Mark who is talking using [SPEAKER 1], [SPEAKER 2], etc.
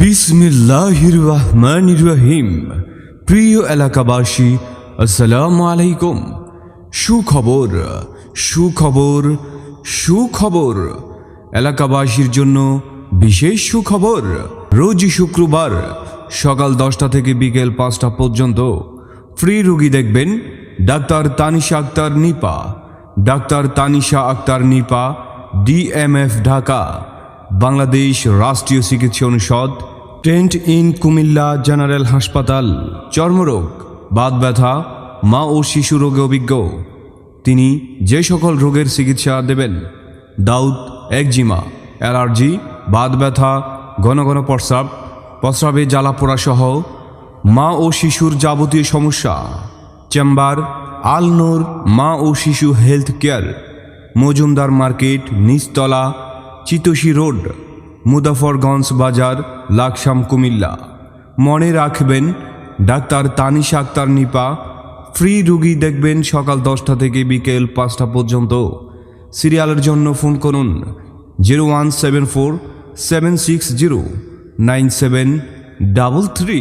[SPEAKER 1] বিসমিল্লাহির রহমানির রহিম প্রিয় এলাকাবাসী, আসসালামু আলাইকুম। সুখবর সুখবর সুখবর। এলাকাবাসীর জন্য বিশেষ সুখবর। রোজ শুক্রবার সকাল দশটা থেকে বিকেল পাঁচটা পর্যন্ত ফ্রি রুগী দেখবেন doctor Tanisha Akter Nipa. Doctor Tanisha Akter Nipa, DMF Dhaka. Bangladesh রাষ্ট্রীয় চিকিৎসা অনুষদ, টেন্ট ইন কুমিল্লা জেনারেল হাসপাতাল। চর্মরোগ, বাত ব্যথা, মা ও শিশু রোগে অভিজ্ঞ। তিনি যে সকল রোগের চিকিৎসা দেবেন, দাউদ, একজিমা, অ্যালার্জি, বাত ব্যথা, ঘন ঘন প্রস্রাব, প্রস্রাবে জ্বালাপোড়া সহ মা ও শিশুর যাবতীয় সমস্যা। চেম্বার, আলনোর মা ও শিশু হেলথ কেয়ার, মজুমদার মার্কেট, নিচতলা চিতোষী রোড, মুদাফরগঞ্জ বাজার, লাকসাম কুমিল্লা। মনে রাখবেন, ডাক্তার তানিশা আক্তার নিপা, ফ্রি রুগী দেখবেন সকাল দশটা থেকে বিকেল পাঁচটা পর্যন্ত। সিরিয়ালের জন্য ফোন করুন, zero one seven four seven six zero nine seven double three.